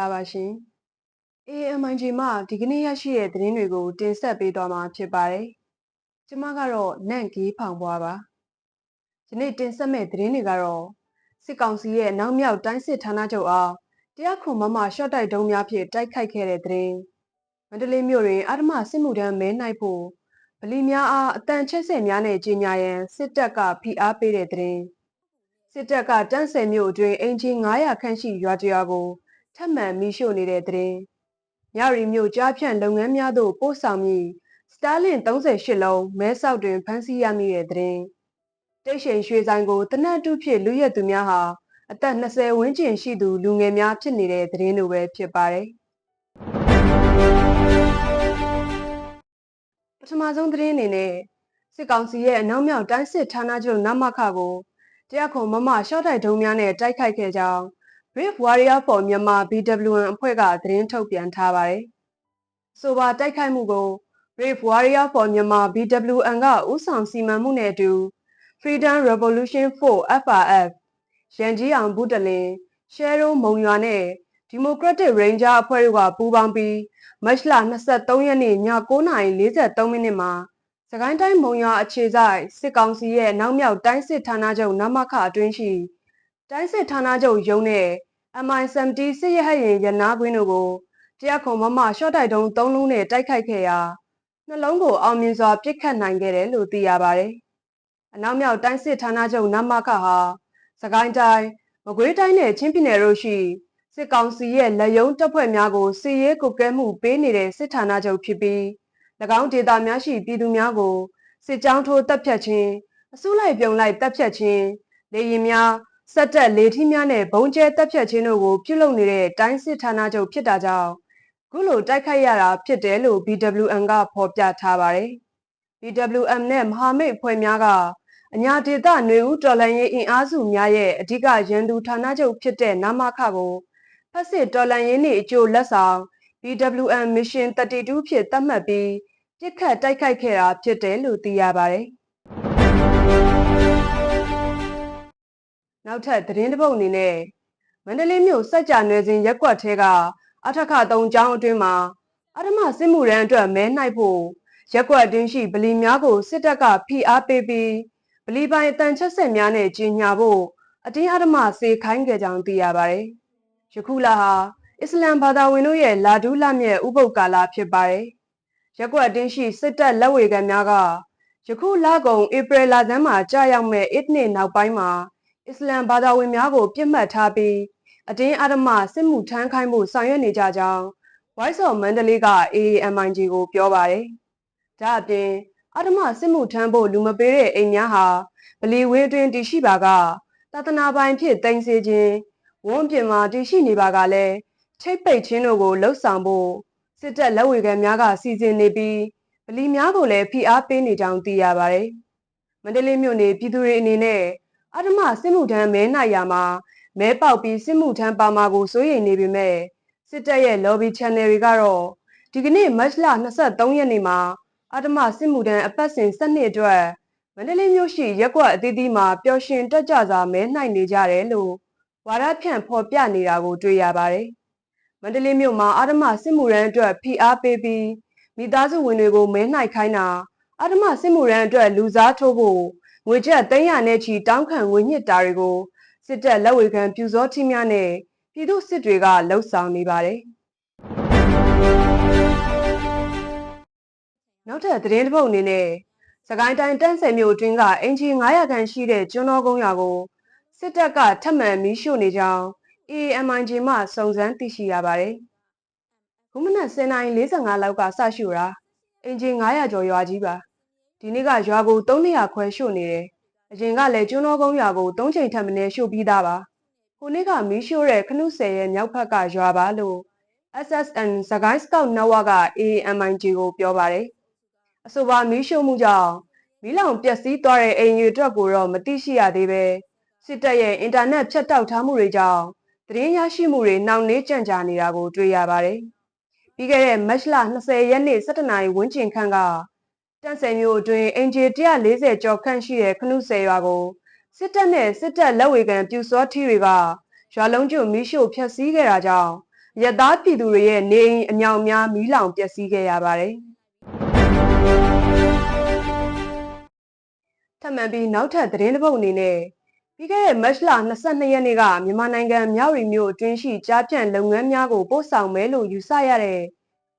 ္ဂလာပါရှင်။ AMIG မှဒီကနေ့ရရှိတဲ့သတင်းတွေကို တင်ဆက်ပေးသွားမှာဖြစ်ပါတယ်။ကျွန်မကတော့နန့်ကြီးဖောင်ပွားပါ။ဒီနေ့တင်ဆက်မဲ့သတင်းတွေကတော့စစ်ကောင်စီရဲ့နောက်မြောက်တိုင်းစစ်ဌာနချုပ်အားတရားခွန်မမရှော့တိုက်တုံးများဖြင့်တိုက်ခိုက်ခဲ့တဲ့သတင်း။မန္တလေးမြို့တွင်အာဓမစစ်မှုထမ်းမဲနိုင်ဖို့ဗလီများအားအတန်ချက်ဆက်များနဲ့ကြီးညာရန်စစ်တပ်ကဖိအားပေးတဲ့သတင်း။စစ်တပ်ကတန်းဆယ်မြို့အတွင်းအင်ဂျင်900ခန့်ရှိရွာတရွာကို ထပ်မံမိရှို့နေတဲ့သတင်း။မြရီမြို့ကြားဖြန့်လုပ်ငန်းများသို့ပို့ဆောင်ပြီးစတားလင်38လုံးမဲဆောက်တွင်ဖမ်းဆီးရမိတဲ့သတင်း။တိတ်ရှိန်ရွှေဆိုင်ကိုတနတ်တုဖြစ်လူရက်သူများဟာအသက်20ဝန်းကျင်ရှိသူလူငယ်များဖြစ်နေတဲ့သတင်းလိုပဲဖြစ်ပါတယ်။ပထမဆုံးသတင်းအနေနဲ့စစ်ကောင်စီရဲ့အနောက်မြောက်တိုင်းစစ်ဌာနချုပ်နမခကိုတရားခွန်မမရှော့တိုက်ဒုံများနဲ့တိုက်ခိုက်ခဲ့ကြောင်း Brave Warrior for Myanmar BWN အဖွဲ့ကသတင်းထုတ်ပြန်ထားပါတယ်။ဆိုပါတိုက်ခိုက်မှုကို Brave Warrior for Myanmar BWN ကဥဆောင်စီမံမှုနဲ့အတူ Freedom Revolution 4 FRF ရန်ကြီးအောင်ဘုတလင်ရှယ်ရိုမုံရွာနဲ့ Democratic Ranger အဖွဲ့တို့ကပူးပေါင်းပြီးမတ်လ23ရက်နေ့ည9:43မိနစ်မှာစကိုင်းတိုင်းမုံရွာအခြေစိုက်စစ်ကောင်စီရဲ့နောက်မြောက်တိုင်းစစ်ဌာနချုပ်နမခအတွင်းရှိတိုင်းစစ်ဌာနချုပ်ရုံးနဲ့ MI-70 စစ်ရဟတ်ရင်ရနာကွင်းတို့ကိုတရားခွန်မမရှော့တိုက်တုံး၃လုံးနဲ့တိုက်ခိုက်ခဲ့ရာနှလုံးကိုအောင်မြင်စွာပစ်ခတ်နိုင်ခဲ့တယ်လို့သိရပါတယ်။အနောက်မြောက်တိုင်းစစ်ဌာနချုပ်နမခဟာစကိုင်းတိုင်းမကွေးတိုင်းနဲ့ချင်းပြည်နယ်တို့ရှိစစ်ကောင်စီရဲ့လက်ယုံတပ်ဖွဲ့များကိုစီရေးကုကဲမှုပေးနေတဲ့စစ်ဌာနချုပ်ဖြစ်ပြီး၎င်းဒေသများရှိပြည်သူများကိုစစ်ကြောင်းထိုးတပ်ဖြတ်ခြင်းအစုလိုက်ပြုံလိုက်တပ်ဖြတ်ခြင်းလေရင်များ စက်တက်လေထီးများနဲ့ဘုံကျဲတပ်ဖြတ်ခြင်းတို့ကိုပြုလုပ်နေတဲ့တိုင်းစစ်ဌာနချုပ်ဖြစ်တာကြောင့်ခုလိုတိုက်ခိုက်ရတာဖြစ်တယ်လို့ BWN ကဖော်ပြထားပါတယ်။ BWM နဲ့မဟာမိတ်ဖွဲ့များကအညာဒေသຫນွေဦးတော်လှန်ရေးအင်အားစုများရဲ့အဓိကရန်သူဌာနချုပ်ဖြစ်တဲ့နမခကိုဖက်စစ်တော်လှန်ရေးနှင့်အကျိုးလက်ဆောင် BWM Mission 32ဖြစ်သတ်မှတ်ပြီးပြစ်ခတ်တိုက်ခိုက်ခဲ့တာဖြစ်တယ်လို့သိရပါတယ်။ နောက်ထပ်သတင်းတစ်ပုဒ်အနေနဲ့မန္တလေးမြို့စက်ကြနယ်စဉ်ရက်ကွက်ထဲကအထက်ခ3ကျောင်းအတွင်းမှာအထမစစ်မှုရန်အတွက်မဲနှိုက်ဖို့ရက်ကွက်အတွင်းရှိဗလီများကိုစစ်တပ်ကဖိအားပေးပြီးဗလီပိုင်အတန်ချက်ဆက်များနဲ့ကြီးညာဖို့အတင်းအဓမ္မစေခိုင်းခဲ့ကြောင်းသိရပါတယ်။ယခုလဟာအစ္စလမ်ဘာသာဝင်တို့ရဲ့လာဒူးလမြဲဥပုပ်ကာလဖြစ်ပါတယ်။ရက်ကွက်တင်းရှိစစ်တပ်လက်ဝေခံများကယခုလကုန်ဧပြီလဆန်းမှာကြာရောက်မဲ့အစ်နှစ်နောက်ပိုင်းမှာ အစ္စလမ်ဘာသာဝင်များကိုပြစ်မှတ်ထားပြီးအတင်းအဓမ္မစစ်မှုထမ်းခိုင်းမှုဆောင်ရွက်နေကြကြောင်း Voice of Mandalay က AAMIG ကိုပြောပါတယ်။ဒါအပြင်အဓမ္မစစ်မှုထမ်းဖို့လူမပေးတဲ့အိမ်များဟာဗလီဝင်းအတွင်းတည်ရှိပါကသာသနာပိုင်ဖြစ်တင်စေခြင်းဝန်းပြင်မှာတည်ရှိနေပါကလည်းချိတ်ပိတ်ခြင်းတို့ကိုလှုပ်ဆောင်ဖို့စစ်တပ်လက်ဝေခံများကစီစဉ်နေပြီးဗလီများကိုလည်းဖိအားပေးနေကြောင်းသိရပါတယ်။မန္တလေးမြို့နယ်ပြည်သူတွေအနေနဲ့ အဓမ္မစစ်မှုထမ်းမဲနိုင်ရာမှာမဲပေါက်ပြီးစစ်မှုထမ်းပါမှာကိုစိုးရိမ်နေပေမဲ့စစ်တပ်ရဲ့ lobby channel တွေကတော့ဒီကနေ့မတ်လ23ရက်နေ့မှာအဓမ္မစစ်မှုထမ်းအပတ်စဉ်7နှစ်အတွက်မန္တလေးမြို့ရှိရက်ကွက်အသီးသီးမှာပျော်ရွှင်တက်ကြစွာမဲနှိုက်နေကြတယ်လို့ဝါဒဖြန့်ဖော်ပြနေတာကိုတွေ့ရပါတယ်။မန္တလေးမြို့မှာအဓမ္မစစ်မှုရန်အတွက်ဖိအားပေးပြီးမိသားစုဝင်တွေကိုမဲနှိုက်ခိုင်းတာအဓမ္မစစ်မှုရန်အတွက်လူစားထိုးဖို့ ငွေကျပ်300နဲ့ချီတောင်းခံငွေညှစ်တာတွေကိုစစ်တပ်လက်ဝေခံပြူစောထီးများနဲ့ပြည်သူစစ်တွေကလှုပ်ဆောင်နေပါတယ်။နောက်ထပ်သတင်းတစ်ပုဒ်အနေနဲ့စကိုင်းတိုင်းတန့်ဆယ်မြို့အတွင်းကအင်ဂျီ900ခန့်ရှိတဲ့ကျွန်းတော်ကုန်းရွာကိုစစ်တပ်ကထပ်မံမီးရှို့နေကြောင်း AMIG မှစုံစမ်းသိရှိရပါတယ်။ခုမနက်10:45လောက်ကစရှို့တာအင်ဂျီ900ကျော်ရွာကြီးပါ။ ဒီနေ့ကရွာကို300ခွဲရှို့နေတယ်။အရင်ကလည်းကျွန်းတော်ကုန်းရွာကို3ချိန်ထပ်မင်းရှို့ပြီးသားပါ။ခုနေ့ကမီးရှို့တဲ့ခနုဆယ်ရဲ့မြောက်ဘက်ကရွာပါလို့ SSN စကိုင်းစကောက်နဝက AMIG ကိုပြောပါတယ်။အဆိုပါမီးရှို့မှုကြောင့်မီးလောင်ပျက်စီးသွားတဲ့အိမ်ကြီးအတွက်ကိုတော့မသိရှိရသေးပဲစစ်တပ်ရဲ့အင်တာနက်ဖြတ်တောက်ထားမှုတွေကြောင့်သတင်းရရှိမှုတွေနှောင့်နှေးကြန့်ကြာနေတာကိုတွေ့ရပါတယ်။ပြီးခဲ့တဲ့မတ်လ20ရက်နေ့17နာရီဝန်းကျင်ခန့်က တန့်ဆယ်မြို့အတွင်းအင်ဂျီ140ကျော်ခန့်ရှိတဲ့ခနုဆယ်ရွာကိုစစ်တပ်နဲ့စစ်တပ်လက်ဝေခံပြူစောထီတွေကရွာလုံးကျွမီးရှို့ဖျက်ဆီးခဲ့တာကြောင့်ရတသားပြည်သူတွေရဲ့နေအိမ်အမြောင်အများမီးလောင်ပျက်စီးခဲ့ရပါတယ်ထပ်မံပြီးနောက်ထပ်သတင်းတစ်ပုဒ်အနေနဲ့ပြီးခဲ့တဲ့မတ်လ22ရက်နေ့ကမြန်မာနိုင်ငံမြောက်ရီမြို့အတွင်းရှိကြားပြန့်လုပ်ငန်းများကိုပို့ဆောင်မယ်လို့ယူဆရတဲ့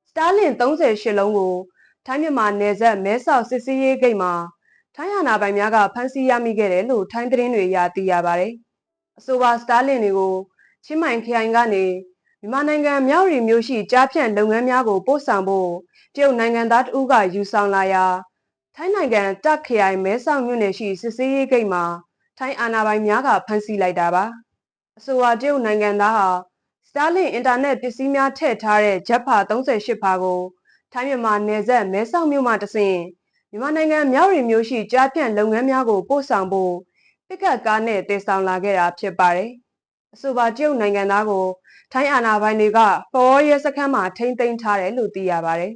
စတားလင်38လုံးကို ထိုင်းမြန်မာနယ်စပ်မဲဆောက်စစ်စေးရေးဂိတ်မှာထိုင်းအာဏာပိုင်များကဖမ်းဆီးရမိခဲ့တယ်လို့ထိုင်းသတင်းတွေအရသိရပါတယ်။အဆိုပါစတားလင်တွေကိုချင်းမိုင်ခရိုင်ကနေမြန်မာနိုင်ငံမြောက်ရီမြို့ရှိကြားပြန့်လုပ်ငန်းများကိုပို့ဆောင်ဖို့တရုတ်နိုင်ငံသားတဦးကယူဆောင်လာရာထိုင်းနိုင်ငံတက်ခရိုင်မဲဆောက်မြို့နယ်ရှိစစ်စေးရေးဂိတ်မှာထိုင်းအာဏာပိုင်များကဖမ်းဆီးလိုက်တာပါအဆိုပါတရုတ်နိုင်ငံသားဟာစတားလင်အင်တာနက်ပစ္စည်းများထည့်ထားတဲ့ဂျက်ဖာ38ဖာကို ထိုင်းမြန်မာနယ်စပ်မဲဆောက်မြို့မှတဆင့်မြန်မာနိုင်ငံမြောက်ရီမြို့ရှိကြားပြန့်လုပ်ငန်းများကိုပို့ဆောင်ဖို့ပစ်ကတ်ကားနဲ့တည်ဆောင်လာခဲ့တာဖြစ်ပါတယ်အဆိုပါတရုတ်နိုင်ငံသားကိုထိုင်းအာဏာပိုင်တွေကပေါ်ရဲစခန်းမှာထိမ့်သိမ်းထားတယ်လို့သိရပါတယ်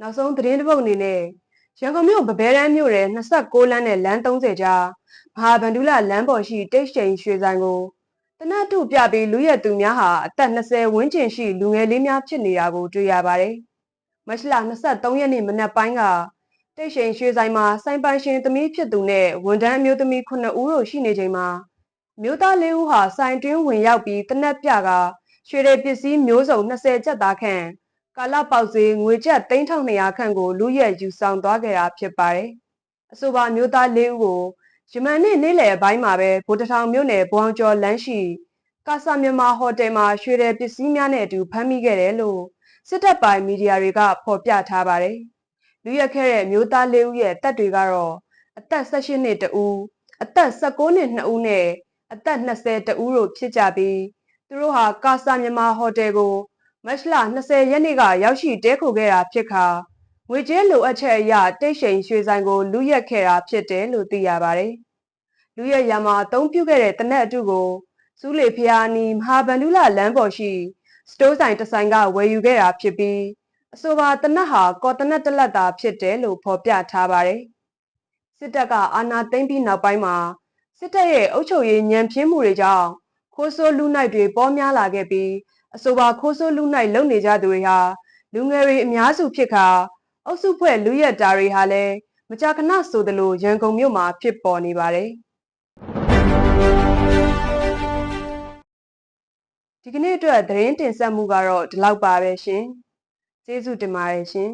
နောက်ဆုံးသတင်းတစ်ပုဒ်အနေနဲ့ရန်ကုန်မြို့ဗဘဲတန်းမြို့နယ်26လမ်းနဲ့လမ်း30ကြားမဟာဗန္ဓုလလမ်းပေါ်ရှိတိတ်ရှိန်ရွှေဆိုင်ကို တနတ်တုပြပြီးလူရက်သူများဟာအသက်20ဝန်းကျင်ရှိလူငယ်လေးများဖြစ်နေတာကိုတွေ့ရပါတယ်။မတ်လ23ရက်နေ့မနက်ပိုင်းကတိတ်ရှိန်ရွှေဆိုင်မှာစိုင်ပိုင်ရှင်သမီးဖြစ်သူနဲ့ဝန်ထမ်းအမျိုးသမီး9ဦးတို့ရှိနေချိန်မှာမျိုးသားလေးဦးဟာစိုင်တွင်းဝင်ရောက်ပြီးတနက်ပြကရွှေရည်ပစ္စည်းမျိုးစုံ20ကျပ်သားခန့်ကာလပေါက်ဈေးငွေကျပ်3200ခန့်ကိုလူရက်ယူဆောင်သွားခဲ့တာဖြစ်ပါတယ်။အဆိုပါမျိုးသားလေးဦးကို ယမန်နေ့နေ့လယ်အပိုင်းမှာပဲဗိုလ်တထောင်မြို့နယ်ဘွမ်ကျော်လမ်းရှိကာဆာမြန်မာဟိုတယ်မှာရွှေရည်ပစ္စည်းများနဲ့အတူဖမ်းမိခဲ့တယ်လို့စစ်တပ်ပိုင်မီဒီယာတွေကဖော်ပြထားပါတယ်။လူရက်ခဲ့တဲ့မျိုးသားလေးဦးရဲ့တပ်တွေကတော့အသက်18နှစ်တဦးအသက်19နှစ်2ဦးနဲ့အသက်20တဦးတို့ဖြစ်ကြပြီးသူတို့ဟာကာဆာမြန်မာဟိုတယ်ကိုမတ်လ20ရက်နေ့ကရောက်ရှိတဲခိုခဲ့တာဖြစ်ခါ ငွေကြေးလိုအပ်ချက်အရတိတ်ရှိန်ရွှေဆိုင်ကိုလူရက်ခဲ့တာဖြစ်တယ်လို့သိရပါတယ်။လူရက်ရမှာအသုံးပြုခဲ့တဲ့တနက်အတုကိုစူးလေဖျားနီမဟာဗန္ဓုလလမ်းပေါ်ရှိစတိုးဆိုင်တစ်ဆိုင်ကဝယ်ယူခဲ့တာဖြစ်ပြီးအဆိုပါတနက်ဟာကော်တနက်တလက်တာဖြစ်တယ်လို့ဖော်ပြထားပါတယ်။စစ်တပ်ကအာဏာသိမ်းပြီးနောက်ပိုင်းမှာစစ်တပ်ရဲ့အုပ်ချုပ်ရေးညံပြင်းမှုတွေကြောင့်ခိုးဆိုးလူနိုင်တွေပေါများလာခဲ့ပြီးအဆိုပါခိုးဆိုးလူနိုင်လုံနေကြသူတွေဟာလူငယ်တွေအများစုဖြစ်ခါ အုပ်စုဖွဲ့လူရက်တာတွေဟာလည်းမကြာခဏဆိုသလိုရန်ကုန်မြို့မှာဖြစ်ပေါ်နေပါတယ်ဒီကနေ့အတွက်သတင်းတင်ဆက်မှုကတော့ဒီလောက်ပါပဲရှင်ကျေးဇူးတင်ပါတယ်ရှင်